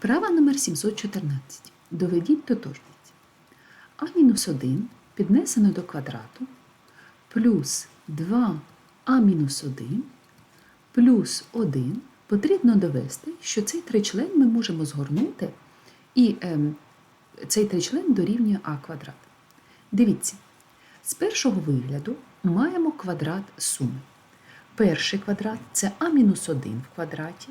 Вправа номер 714. Доведіть тотожність. А-1 піднесено до квадрату плюс 2а-1 плюс 1 потрібно довести, що цей тричлен ми можемо згорнути, і ем, цей тричлен дорівнює а квадрат. Дивіться, з першого вигляду маємо квадрат суми. Перший квадрат це а-1 в квадраті.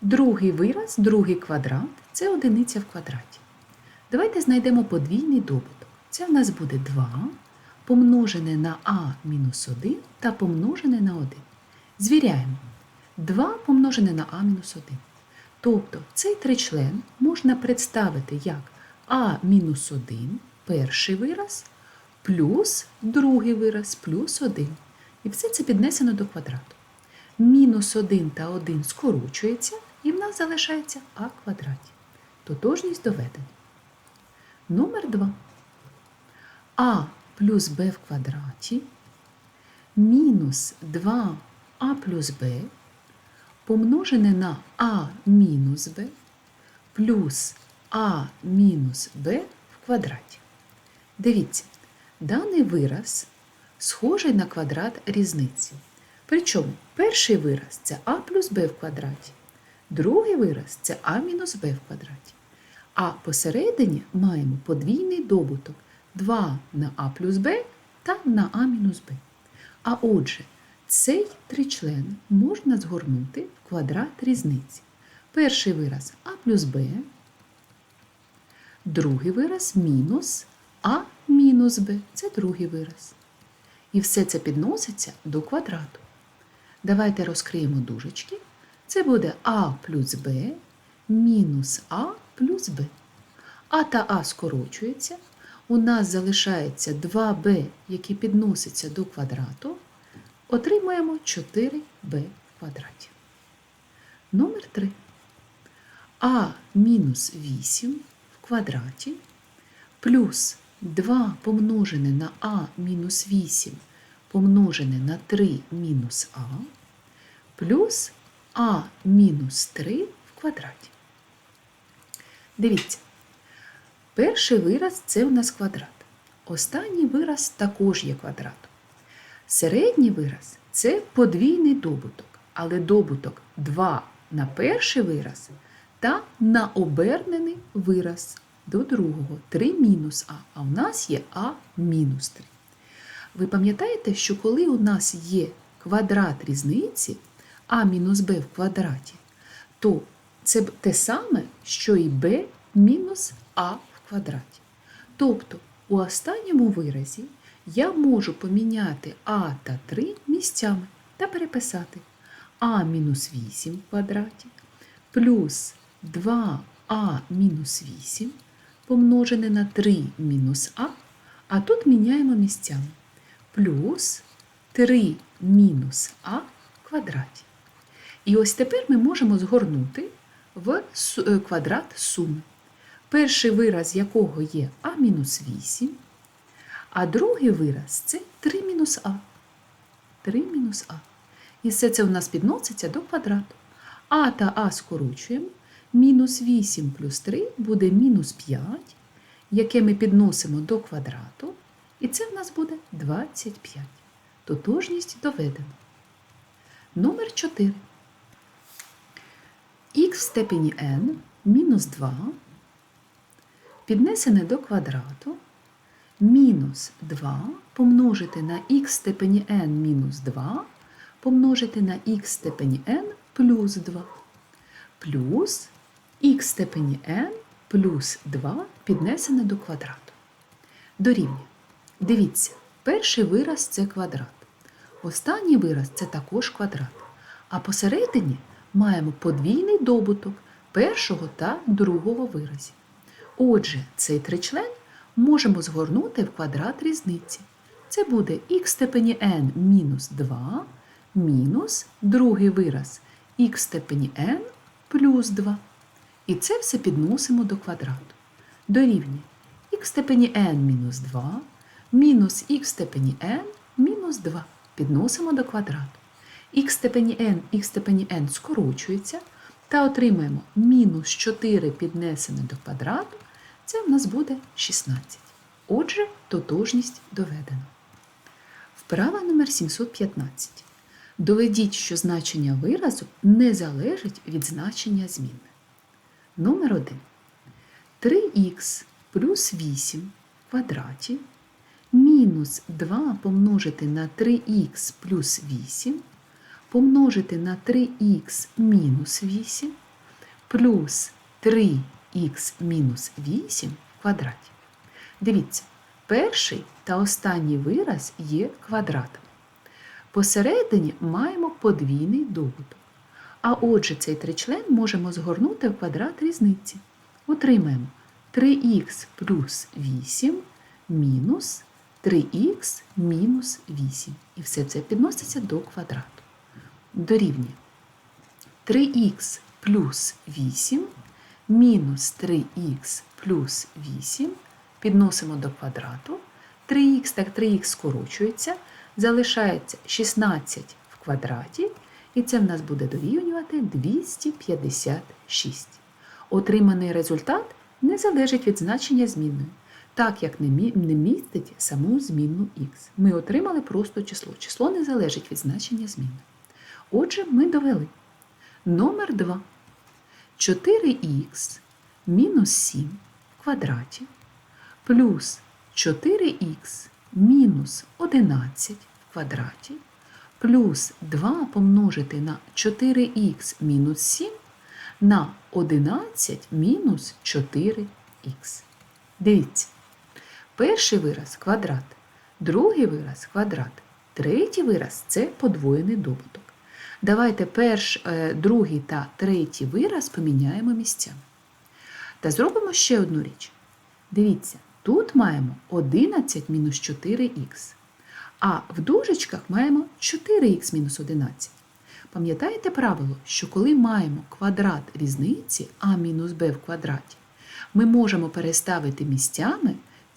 Другий вираз, другий квадрат це одиниця в квадраті. Давайте знайдемо подвійний добуток. Це в нас буде 2 помножене на а мінус 1 та помножене на 1. Звіряємо. 2 помножене на а мінус 1. Тобто цей тричлен можна представити як а мінус 1, перший вираз, плюс другий вираз, плюс 1. І все це піднесено до квадрату. Мінус 1 та 1 скорочується, і в нас залишається а квадраті. Тотожність доведена. Номер 2. А плюс Б в квадраті мінус 2а плюс Б помножене на А мінус Б плюс А мінус Б в квадраті. Дивіться, даний вираз схожий на квадрат різниці. Причому перший вираз це А плюс Б в квадраті, другий вираз це А мінус Б в квадраті. А посередині маємо подвійний добуток 2 на А плюс Б та на А мінус Б. А отже, цей тричлен можна згорнути в квадрат різниці. Перший вираз А плюс Б, другий вираз мінус А мінус Б. Це другий вираз. І все це підноситься до квадрату. Давайте розкриємо дужечки. Це буде А плюс Б мінус А плюс Б. А та А скорочується. У нас залишається 2b, які підносяться до квадрату. Отримаємо 4b в квадраті. Номер 3. А мінус 8 в квадраті плюс 2 помножене на А мінус 8 помножене на 3 мінус А плюс А мінус 3 в квадраті. Дивіться, перший вираз це у нас квадрат. Останній вираз також є квадратом. Середній вираз це подвійний добуток, але добуток 2 на перший вираз та на обернений вираз до другого 3 мінус А, а у нас є А мінус 3. Ви пам'ятаєте, що коли у нас є квадрат різниці А мінус Б в квадраті, то це те саме, що і b мінус а в квадраті. Тобто у останньому виразі я можу поміняти а та 3 місцями та переписати а мінус 8 в квадраті плюс 2а мінус 8 помножене на 3 мінус а, а тут міняємо місцями плюс 3 мінус а в квадраті. І ось тепер ми можемо згорнути в квадрат суми. Перший вираз якого є А-8, а другий вираз це 3 мінус А. 3 мінус А. І все це у нас підноситься до квадрату. А та А скорочуємо. Мінус 8 плюс 3 буде мінус 5, яке ми підносимо до квадрату. І це в нас буде 25. Тотожність доведена. Номер 4 х в степені n мінус 2 піднесене до квадрату мінус 2 помножити на х степені n мінус 2 помножити на х степені n плюс 2 плюс в степені n плюс 2 піднесене до квадрату. Дорівнює. Дивіться, перший вираз це квадрат. Останній вираз це також квадрат. А посередині маємо подвійний добуток першого та другого виразів. Отже, цей тричлен можемо згорнути в квадрат різниці. Це буде х степені n мінус 2 мінус другий вираз х степені n плюс 2. І це все підносимо до квадрату. Дорівнює х степені n мінус 2 мінус х степені n мінус 2. Підносимо до квадрату х степені n, х степені n скорочується, та отримаємо мінус 4 піднесене до квадрату, це в нас буде 16. Отже, тотожність доведено. Вправа номер 715. Доведіть, що значення виразу не залежить від значення змінної. Номер 1. 3х плюс 8 в квадраті мінус 2 помножити на 3х плюс 8 помножити на 3х мінус 8 плюс 3х мінус 8 в квадраті. Дивіться, перший та останній вираз є квадратом. Посередині маємо подвійний добуток. А отже, цей тричлен можемо згорнути в квадрат різниці. Отримаємо 3х плюс 8 мінус 3х мінус 8. І все це підноситься до квадрату. Дорівнює 3х плюс 8 мінус 3х плюс 8 підносимо до квадрату. 3х так 3х скорочується, залишається 16 в квадраті, і це в нас буде дорівнювати 256. Отриманий результат не залежить від значення змінної, так як не містить саму змінну х. Ми отримали просто число. Число не залежить від значення змінної. Отже, ми довели. Номер 2. 4х мінус 7 в квадраті плюс 4х мінус 11 в квадраті плюс 2 помножити на 4х мінус 7 на 11 мінус 4х. Дивіться, перший вираз квадрат, другий вираз квадрат, третій вираз це подвоєний добуток. Давайте перш, е, другий та третій вираз поміняємо місцями. Та зробимо ще одну річ. Дивіться, тут маємо 11 мінус 4х, а в дужечках маємо 4х мінус 11. Пам'ятаєте правило, що коли маємо квадрат різниці а мінус b в квадраті, ми можемо переставити місцями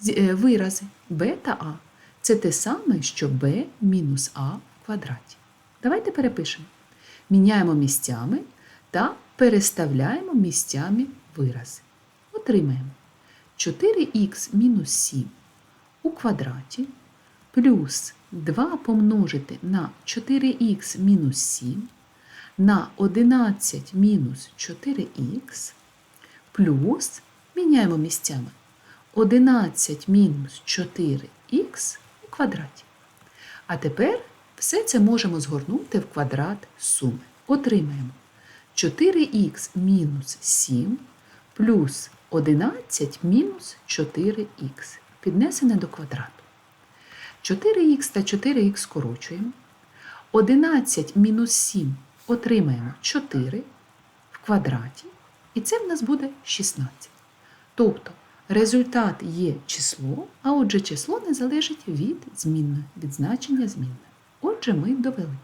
е, вирази b та a. Це те саме, що b мінус a в квадраті. Давайте перепишемо. Міняємо місцями та переставляємо місцями вирази. Отримаємо 4х мінус 7 у квадраті плюс 2 помножити на 4х мінус 7 на 11 мінус 4х плюс міняємо місцями 11 мінус 4х у квадраті. А тепер все це можемо згорнути в квадрат суми. Отримаємо 4х мінус 7 плюс 11 мінус 4х піднесене до квадрату. 4х та 4х скорочуємо. 11 мінус 7 отримаємо 4 в квадраті, і це в нас буде 16. Тобто результат є число, а отже число не залежить від змінної, від значення змінної. Отже, ми довели.